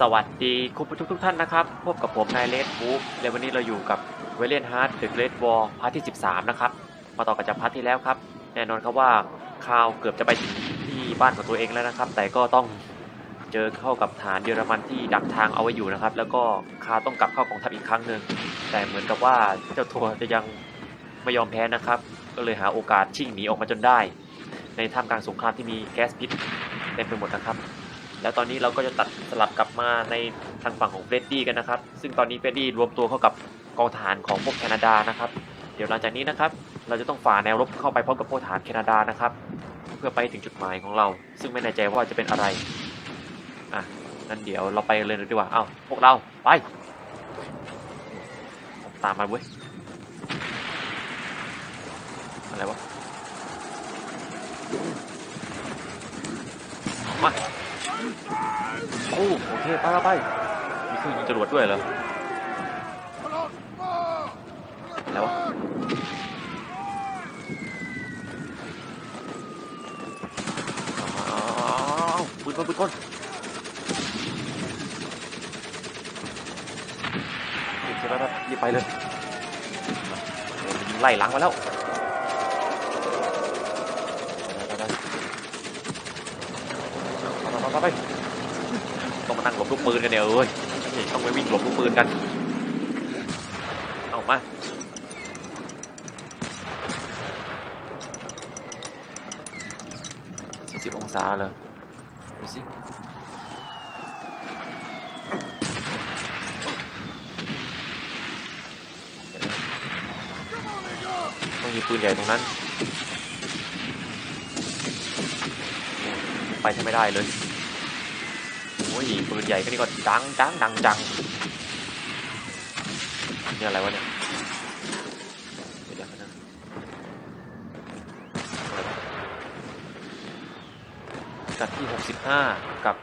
สวัสดีคุณผู้ชมทุกท่านนะครับ พบกับผมนายเลดบูฟและวันนี้เราอยู่กับเวเลนฮาร์ดเดอะเกรดวอลพาร์ทที่ 13 นะครับ มาต่อกับจากพาร์ทที่แล้วครับ แน่นอนครับว่าคาวเกือบจะไปถึงที่บ้านของตัวเองแล้วนะครับ แต่ก็ต้องเจอเข้ากับฐานเยอรมันที่ดักทางเอาไว้อยู่นะครับ แล้วก็คาวต้องกลับเข้ากองทัพอีกครั้งหนึ่งแต่เหมือนกับว่าเจ้าตัวจะยังไม่ยอมแพ้นะครับ ก็เลยหาโอกาสชิ่งหนีออกมาจนได้ ในท่ามกลางสงครามที่มีแก๊สพิษเต็มไปหมดนะครับ แล้วตอนนี้เราก็จะตัดสลับกลับมาในทางฝั่งของเฟรดดี้กันนะครับ ซึ่งตอนนี้เฟรดดี้รวมตัวเข้ากับกองทหารของพวกแคนาดานะครับ เดี๋ยวหลังจากนี้นะครับ เราจะต้องฝ่าแนวรบเข้าไปพร้อมกับพวกทหารแคนาดานะครับ เพื่อไปถึงจุดหมายของเรา ซึ่งไม่แน่ใจว่าจะเป็นอะไรอะงั้นเดี๋ยวเราไปเลยดีกว่าเอ้าพวกเราไป ตามมาเว้ยอะไรวะมา โอ้โอเคไปไปไปมีเครื่องยิงจรวดด้วยเหรอแล้ววะอ้าวปืนคนปืนคนรีบใช่ไหมครับรีบไปเลยยิงไล่หลังมาแล้วไปไปไปไปไปไป ต้อง มานั่งหลบลูกปืนกันเนี่ยเอ้ยต้องไปวิ่งหลบลูกปืนกัน เอามาสิบองศาเลยดูสิต้องยิงปืนใหญ่ตรงนั้น ไปใช้ไม่ได้เลย อ้ยปืนใหญ่ก็นี่ก็ดังดังดังจังนี่อะไรวะเนี่ยเดี๋ยวนะจัดที่หกสิบห้ากับ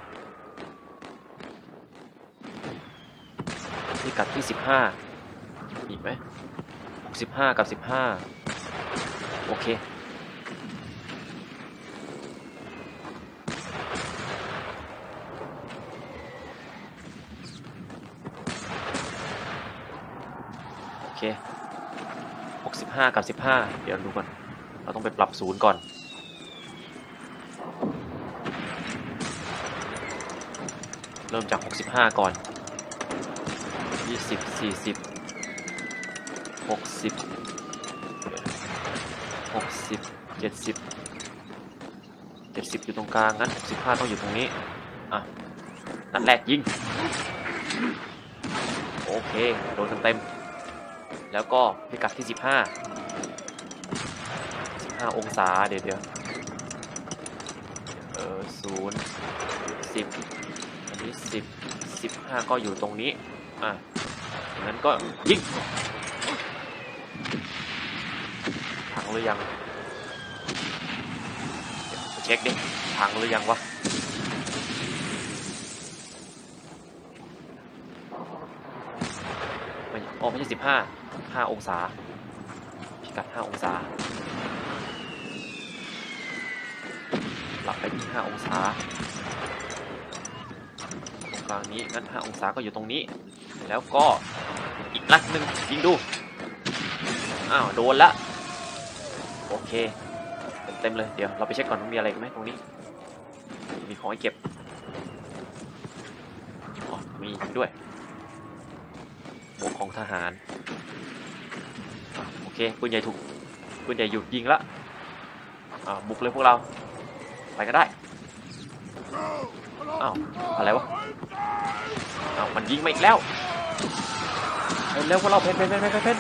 ที่กัดที่สิบห้าอีกไหมหกสิบห้ากับสิบห้าโอเค โอเค 65กับ15เดี๋ยวดูก่อน เราต้องไปปรับศูนย์ก่อน เริ่มจาก65ก่อน20 40 60 60 70 70อยู่ตรงกลางงั้น65ต้องอยู่ตรงนี้ อะ นัดแรกยิง โอเค โดนเต็ม แล้วก็พิกัดที่ 15 15 องศาเดี๋ยวเดี๋ยวเออศูนย์สิบอันนี้สิบสิบห้าก็อยู่ตรงนี้ อะงั้นก็ยิงพังหรือยังเดี๋ยวเช็คดิพังหรือยังวะอ๋อไม่ใช่สิบห้า ห้าองศา พิกัดห้าองศาหลับไปที่ห้าองศาตรงกลางนี้งั้นห้าองศาก็อยู่ตรงนี้ แล้วก็อีกนัดหนึ่งยิงดู อ้าว โดนละ โอเค เต็มๆเลย เดี๋ยวเราไปเช็คก่อนว่ามีอะไรไหมตรงนี้ มีของให้เก็บอ๋อมีด้วยหมวกของทหาร เคปืนใหญ่ถูกปืนใหญ่หยุดยิงละอ่าบุกเลยพวกเรา ไปก็ได้อ้าวอะไรวะอ้าวมันยิงมาอีกแล้วเร็วพวกเราเพนเพนเพนเพนเพนเพน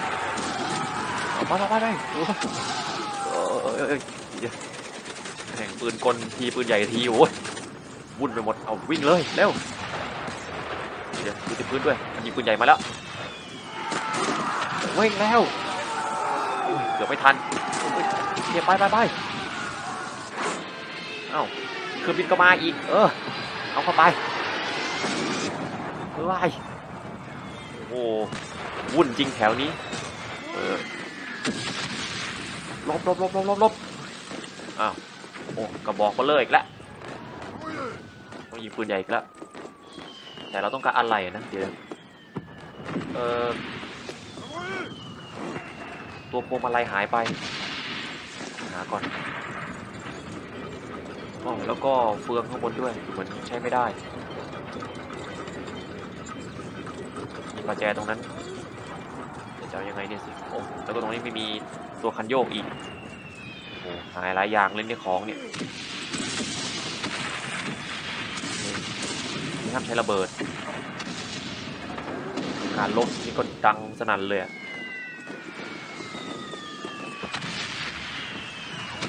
เอามามามาได้โอ้โหเออไอเดี๋ยวแทงปืนกลทีปืนใหญ่ทีโอ้ยวุ่นไปหมดเอาวิ่งเลยเร็วเดี๋ยวดูที่พื้นด้วยมันยิงปืนใหญ่มาแล้ววิ่งแล้ว เกือบไม่ทันอุ๊ยเดี๋ยวไปไปไปเอ้าเครื่องบินก็มาอีก เออ เอาเข้าไปเฮ้ยโอ้โหวุ่นจริงแถวนี้ เออหลบหลบหลบหลบหลบหลบอ้าว โอ้กระบอกก็เลิกอีกแล้วต้องยิงปืนใหญ่อีกแล้ว แต่เราต้องการอะไรนะ เดี๋ยว เออ ตัวพวงมาลัยหายไปหาก่อนอ๋อแล้วก็เฟืองข้างบนด้วยเหมือนใช้ไม่ได้มีประแจตรงนั้นจะเอายังไงเนี่ยสิโอ้แล้วก็ตรงนี้ไม่มีตัวคันโยกอีกโอ้หายหลายอย่างเลยเนี่ยของเนี่ยนี่ห้ามใช้ระเบิดการลบนี่ก็ดังสนั่นเลยอะ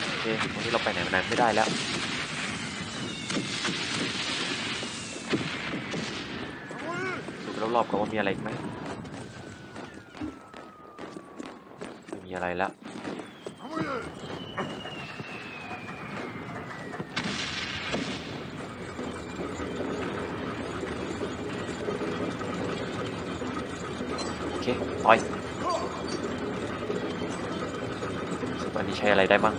โอ เควันนี้เราไปไหนมาไหนไม่ได้แล้วดูไปรอบๆก่อนว่ามีอะไรอีกไหมไม่มีอะไรแล้วโอเคต่อยตอนนี้ใช้อะไรได้บ้าง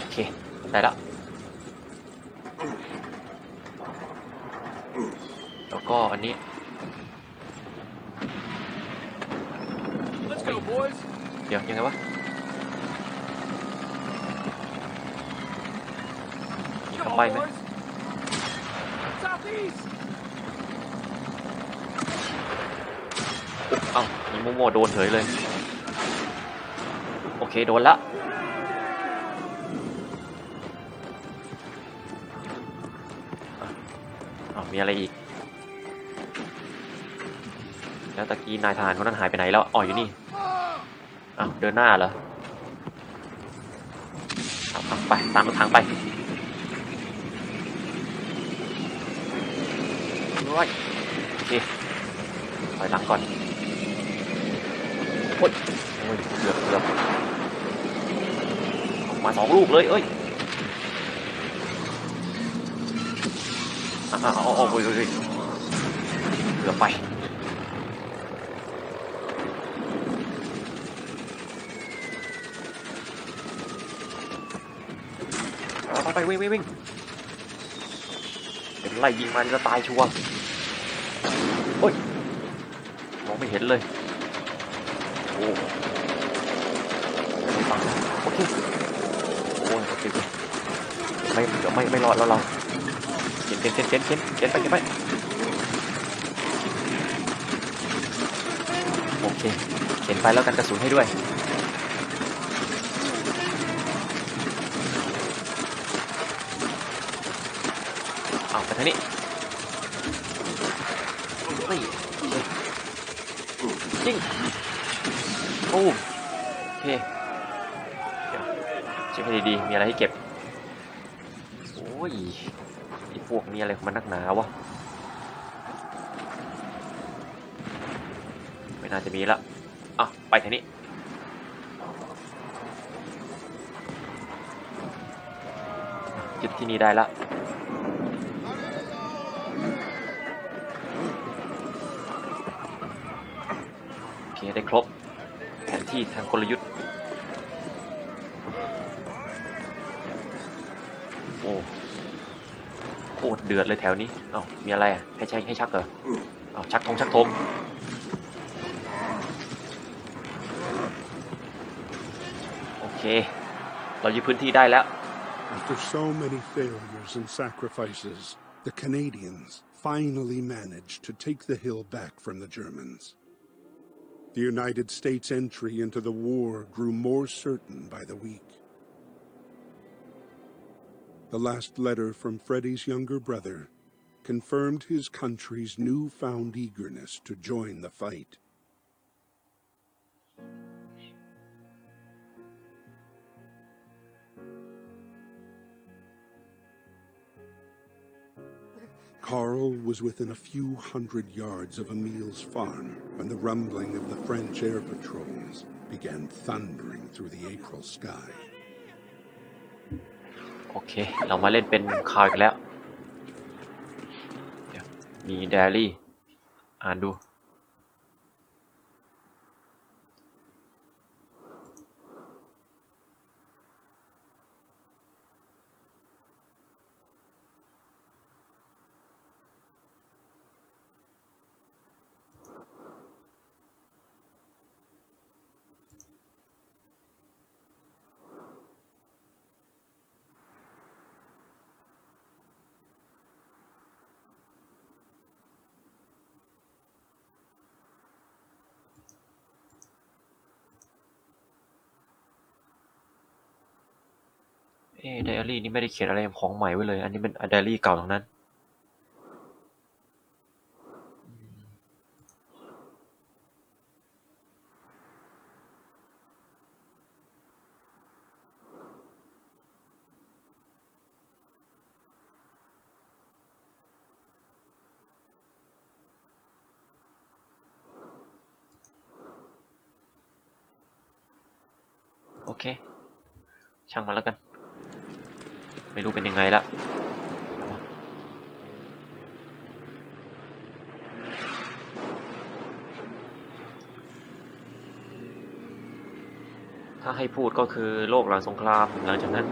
โอเค ได้แล้ว แล้วก็อันนี้ Let's go, boys. เดี๋ยวยังไงวะมี Come คำ on, ใบ้ไหม boys. Southeast. เอ้ามีโมโมโดนเฉยเลย โอเค โดนละอะอ้าวมีอะไรอีก แล้วตะกี้นายทหารคนนั้นหายไปไหนแล้ว อ๋ออยู่นี่อ้าว เดินหน้าเหรอเอาเอาไปตามรถถังไปด้วยโอเคถอยหลังก่อนโอ้ยโอ้ยเกือบเกือบออกมาสองลูกเลย เอ้ยอ่าเอาเอาโอ้ยโอ้ยโอ้ยเกือบไป เอา ไปวิ่งวิ่งวิ่งเป็นไล่ยิงมันจะตายชัวร์โอ้ยมองไม่เห็นเลยโอ้ไม่ฟังโอเคโอ้ยโอเคโอเคไม่ไม่ไม่รอดแล้วเราเข็นเข็นเข็นเข็นเข็นเข็นไปเข็นไปโอเคเข็นไปแล้วกันกระสุนให้ด้วย เอา ไปทางนี้นี่ยิงโอ้โอเคเดี๋ยวเช็คให้ดีๆ มีอะไรให้เก็บ โอ้ยไอ้พวกมีอะไรของมันนักหนาวะ ไม่น่าจะมีละอะ ไปทางนี้ยึดที่นี่ได้ละ โอเค ได้ครบ แผน ที่ทางกลยุทธ์ โอ้โคตรเดือดเลยแถวนี้เอ้ามีอะไรอะให้ใช้ให้ชักเหรอเอ้าชักธงชักธงโอเค เรายึดพื้นที่ได้แล้ว After so many failures and sacrifices, the Canadians finally managed to take the hill back from the Germans. The United States' entry into the war grew more certain by the week. The last letter from Freddie's younger brother confirmed his country's newfound eagerness to join the fight. Carl was within a few hundred yards of Emil's farm when the rumbling of the French air patrols began thundering through the April sky. โอเค เรามาเล่นเป็นคาวอีกแล้วเดี๋ยวมีไดอารี่ อ่านดู เอไดอารี่นี่ไม่ได้เขียนอะไรของใหม่ไว้เลย อันนี้เป็นไดอารี่เก่าทั้งนั้น โอเค ช่างมันแล้วกัน ไม่รู้เป็นยังไงละถ้าให้พูดก็คือโลกหลังสงครามหลังจากนั้น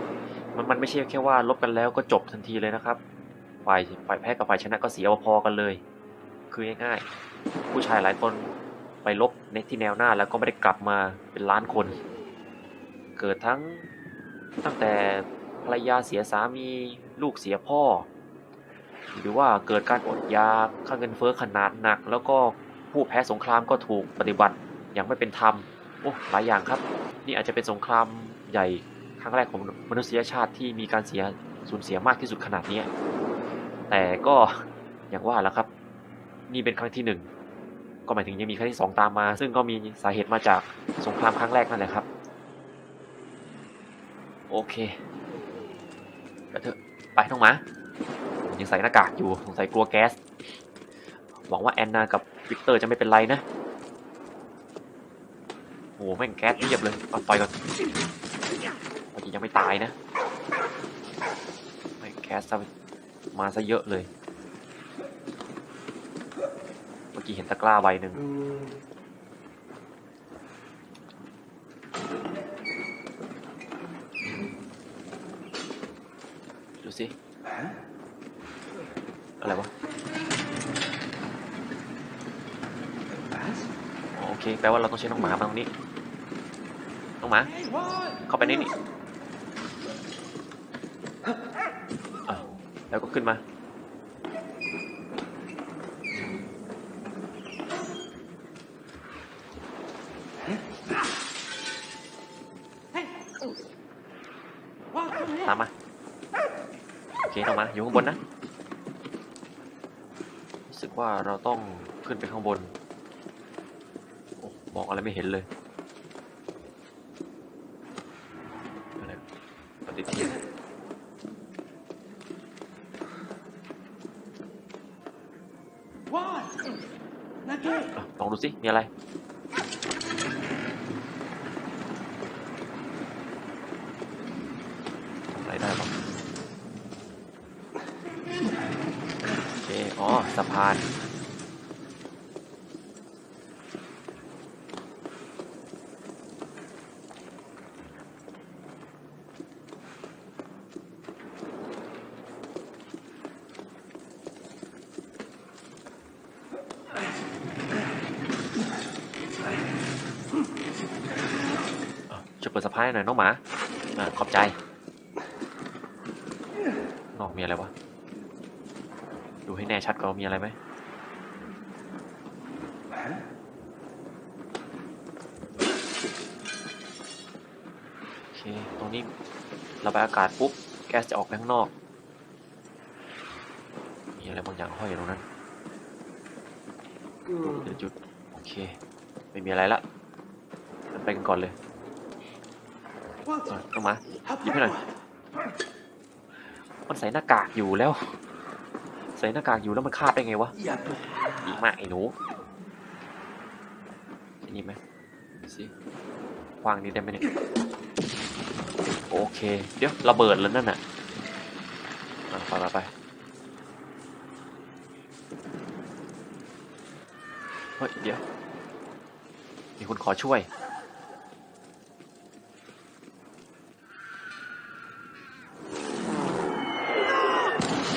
มันมันไม่ใช่แค่ว่าลบกันแล้วก็จบทันทีเลยนะครับฝ่ายฝ่ายแพ้กับฝ่ายชนะก็เสียพอกันเลย คือง่ายๆผู้ชายหลายคนไปลบในที่แนวหน้าแล้วก็ไม่ได้กลับมาเป็นล้านคน เกิดทั้งตั้งแต่ ภรรยาเสียสามี ลูกเสียพ่อ หรือว่าเกิดการอดอยากค่าเงินเฟ้อขนาดหนัก แล้วก็ผู้แพ้สงครามก็ถูกปฏิบัติอย่างไม่เป็นธรรมโอ้หลายอย่างครับ นี่อาจจะเป็นสงครามใหญ่ครั้งแรกของมนุษยชาติที่มีการเสียสูญเสียมากที่สุดขนาดนี้แต่ก็อย่างว่าแล้วครับ นี่เป็นครั้งที่หนึ่งก็หมายถึงยังมีครั้งที่สองตามมา ซึ่งก็มีสาเหตุมาจากสงครามครั้งแรกนั่นแหละครับ โอเค ไปน้องมายังใส่หน้ากากอยู่สงสัยกลัวแก๊ส หวังว่าแอนนากับวิกเตอร์จะไม่เป็นไรนะโอ้แม่งแก๊สเรียบเลยเอาปล่อยก่อนเมื่อกี้ยังไม่ตายนะไม่แก๊สซะมาซะเยอะเลย เมื่อกี้เห็นตะกร้าใบหนึ่ง ดูสิ อะไรวะ โอเค แปลว่าเราต้องใช้น้องหมามาตรงนี้ น้องหมา เข้าไปในนี่อ่แล้วก็ขึ้นมา โอเคน้องหมาอยู่ข้างบนนะ รู้สึกว่าเราต้องขึ้นไปข้างบนโอ้มองอะไรไม่เห็นเลยอะไรปฏิทินอะลองดูสิมีอะไรอะไรได้บ้างโอเค อ๋อ สะพาน ช่วยเปิดสะพานให้หน่อยน้องหมา อ่าขอบใจนอกมีอะไรวะ ดูให้แน่ชัดก่อนว่ามีอะไรไหมโอเค ตรงนี้ระบายอากาศปุ๊บ แก๊สจะออกไปข้างนอก มีอะไรบางอย่างห้อยอยู่ตรงนั้นเดี๋ยวจุด โอเค ไม่มีอะไรละงั้นไปกันก่อนเลยอะต้องมาหยิบให้หน่อยมันใส่หน้ากากอยู่แล้ว ใส่หน้ากากอยู่แล้วมันคาบได้ไงวะดีมากไอ้หนูอันนี้ไหมดูสิวางนี้ได้ไหมเนี่ยโอเค เดี๋ยวระเบิดแล้วนั่นน่ะอะไปไปไปเฮ้ยเดี๋ยวมีคนขอช่วย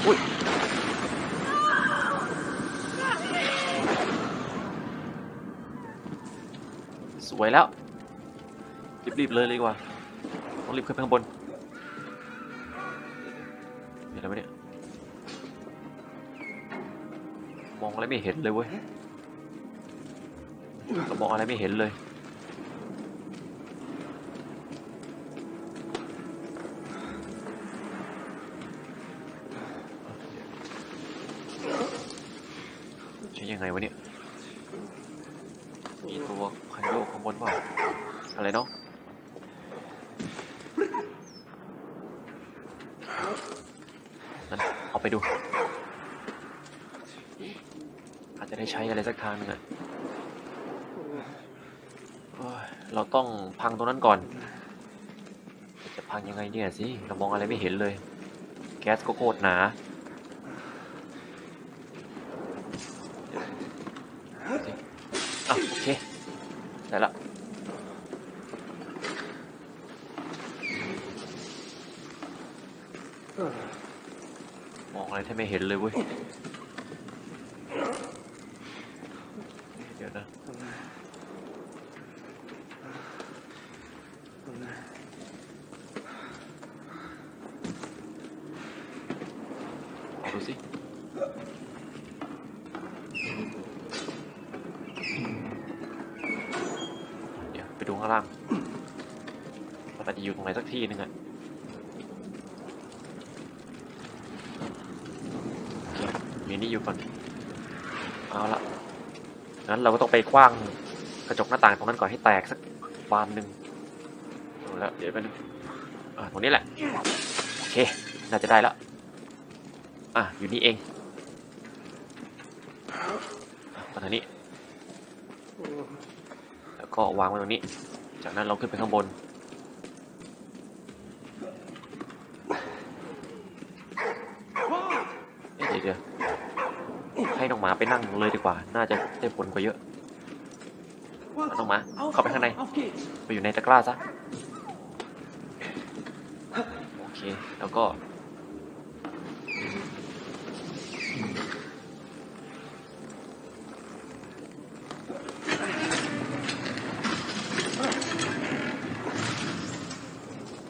อุ้ย วยแล้ว รีบๆเลยเลยดีกว่า ต้องรีบขึ้นไปข้างบนเห็นอะไรไหมเนี่ย มองอะไรไม่เห็นเลยเว้ยเรามองอะไรไม่เห็นเลย ใช่ยังไงวะเนี่ย มีตัวพันโยกางบนเปล่าอะไรเนาะนั่นเอาไปดู อาจจะได้ใช้อะไรสักทางหนึงอะเราต้องพังตรงนั้นก่อน จะพังยังไงเนี่ยสิ เรามองอะไรไม่เห็นเลย แก๊สก็โคตรหนาเดี๋ยวสิอะโอเค ได้ละ มองอะไรแทบไม่เห็นเลยเว้ย เดี๋ยวนะเดูสิ เดี๋ยวไปดูข้างล่างมันอาจจะอยู่ตรงไหนสักที่หนึงอะโอเคมีนี่อยู่ก่อน เอาละ งั้นเราก็ต้องไปคว้างกระจกหน้าต่างตรงนั้นก่อนให้แตกสักบานหนึ่งเอาละเดี๋ยวไปนึงตรงนี้แหละ โอเค น่าจะได้แล้ว อะ อยู่นี่เองมาทางนี้ แล้วก็วางไว้ตรงนี้ จากนั้นเราขึ้นไปข้างบน เอ๊ะเดี๋ยวเดี๋ยวให้ น้องหมาไปนั่งเลยดีกว่า น่าจะได้ผลกว่าเยอะน้องหมา เข้าไปข้างใน ไปอยู่ในตะกร้าซะ โอเค แล้วก็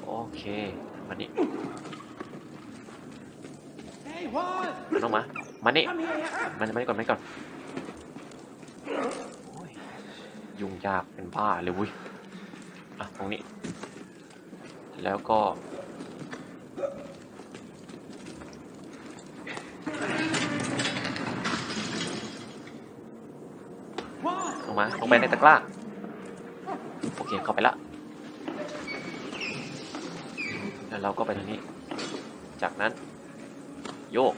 โอเคมานี่ Hey, what? น้องมามานี่มันมานี่ก่อนมานี่ก่อนยุ่งยากเป็นบ้าเลยวุ้ยอะตรงนี้ แล้วก็ลงมาลงไปในตะกร้า โอเค เข้าไปละ แล้วเราก็ไปทางนี้ จากนั้น โยก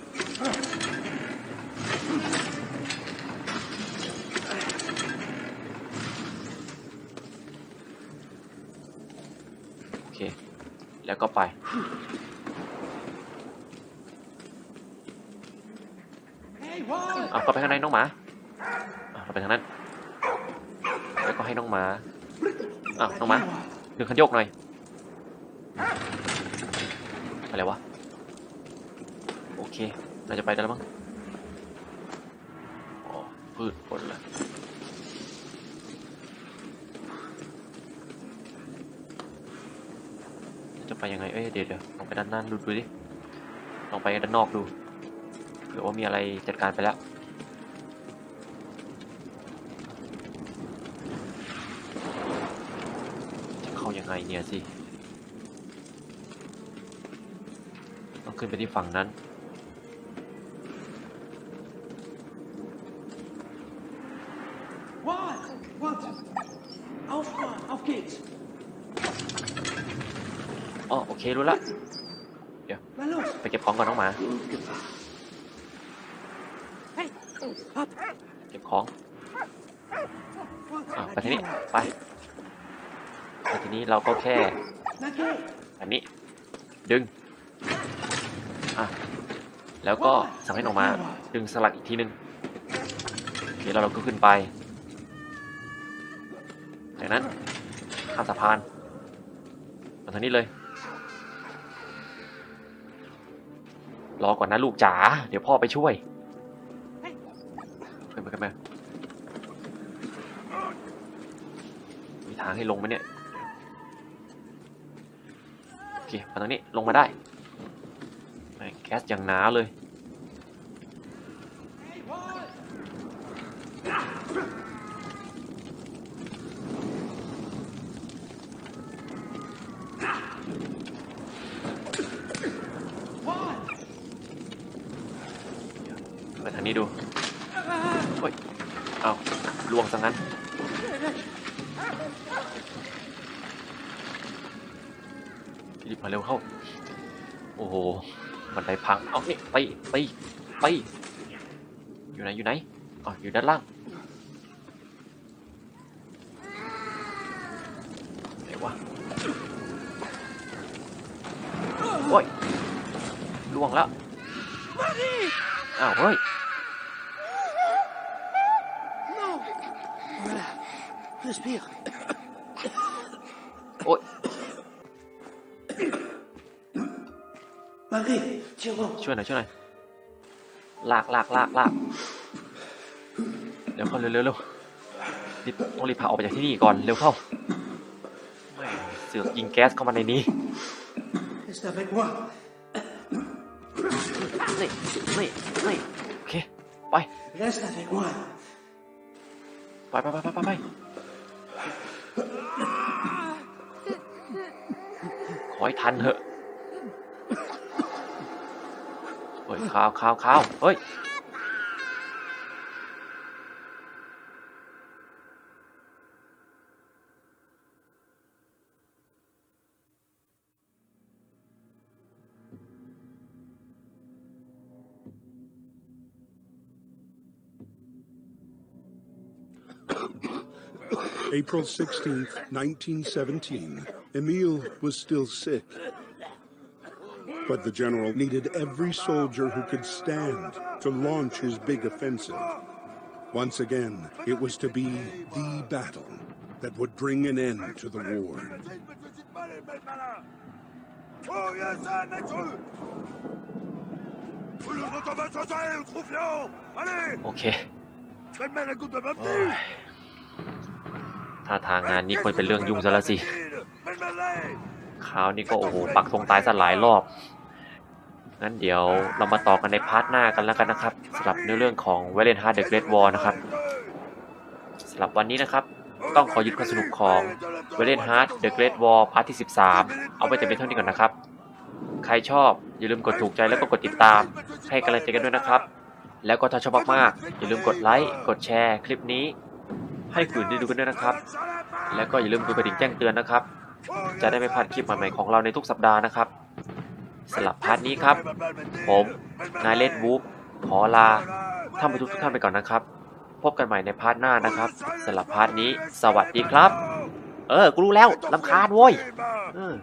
โอเค แล้วก็ไปเอาเข้าไปข้างในน้องหมาเราไปทางนั้น แล้วก็ให้น้องหมาอะน้องหมาดึงคันโยกหน่อยอะไรวะ เค เราจะไปได้แล้วมั้งอ๋อพืชผลละจะไปยังไง เอ้ย เดี๋ยวเดี๋ยวลองไปด้านหน้าดูดูดิ ลองไปด้านนอกดูเผื่อว่ามีอะไรจัดการไปแล้วจะเข้ายังไงเนี่ยสิ ต้องขึ้นไปที่ฝั่งนั้น What? Auf, auf geht's. อ๋อโอเครู้ละ Na los. ไปเก็บของก่อนน้องหมา Hey, hopp. เก็บของ What? อะไปที่นี่ไปไปทีนี้เราก็แค่ Na geh. อันนี้ ดึง อะ แล้วก็สั่งให้ออกมา ดึงสลักอีกทีนึงโอเคแล้วเราก็ขึ้นไป จากนั้นข้ามสะพานมาทางนี้เลย รอก่อนนะลูกจ๋าเดี๋ยวพ่อไปช่วยขึ้นมาขึ้นมามีทางให้ลงไหมเนี่ยโอเคมาตรงนี้ลงมาได้แม่งแคสอย่างหนาเลย Hey, what? What? ไปทางนี้ดู Ah. เฮ้ยเอาลวงซะงั้น รีบมาเร็วเข้า โอ้โห มันไดพัง เอานี่ ไปไปไปอยู่ไหนอยู่ไหนอ๋ออยู่ด้านล่างไหนวะโอ้ยล่วงแล้วอ้าวเฮ้ย Non Voilà. Respire. โอ้ย Marie, tiens-moi. ช่วยหน่อยช่วยหน่อยลากลากลากลากเร็วเข้าเร็วเร็วเร็วรีบต้องรีบพาออกไปจากที่นี่ก่อนเร็วเข้าแม่งเสือกยิงแก๊สเข้ามาในนี้ Reste avec moi. นี่นี่นี่โอเคไป Reste avec moi. ไปไปไปไปไปไปขอให้ทันเถอะ ฮ้ยข้าวข้าวข้าวเฮ้ย April 16th, 1917. Emile was still sick. But the general needed every soldier who could stand to launch his big offensive. Once again, it was to be the battle that would bring an end to the war. Oh, yes, un être Vous nous entendez chanter, troufions Allez โอเค Faites-moi la goutte de โอ้ย baptême ถ้าทางงานนี้ควรเป็นเรื่องยุ่งซะแล้วสิ Faites-moi คราวนี้ก็โอ้โหปักธงตายซะหลายรอบ งั้นเดี๋ยวเรามาต่อกันในพาร์ทหน้ากันแล้วกันนะครับสำหรับเนื้อเรื่องของ v a l e n Heart The Great War นะครับสำหรับวันนี้นะครับ ต้องขอยึดความสนุกของ v a l e n Heart The Great War พาร์ทที่ 13 เอาไปแต่เพียงเท่านี้ก่อนนะครับ ใครชอบอย่าลืมกดถูกใจแล้วก็กดติดตาม ให้กำลังใจกันด้วยนะครับ แล้วก็ถ้าชอบมากๆอย่าลืมกดไลค์กดแชร์คลิปนี้ ให้คนอื่นได้ดูกันด้วยนะครับ แล้วก็อย่าลืมกดกระดิ่งแจ้งเตือนนะครับ จะได้ไม่พลาดคลิปใหม่ๆของเราในทุกสัปดาห์นะครับ สำหรับพาร์ทนี้ครับ ผมนายเลดวูฟขอลาท่านผู้ชมทุกท่านไปก่อนนะครับ พบกันใหม่ในพาร์ทหน้านะครับสำหรับพาร์ทนี้ สวัสดีครับ เออ กูรู้แล้วลำคาญโว้ยเออ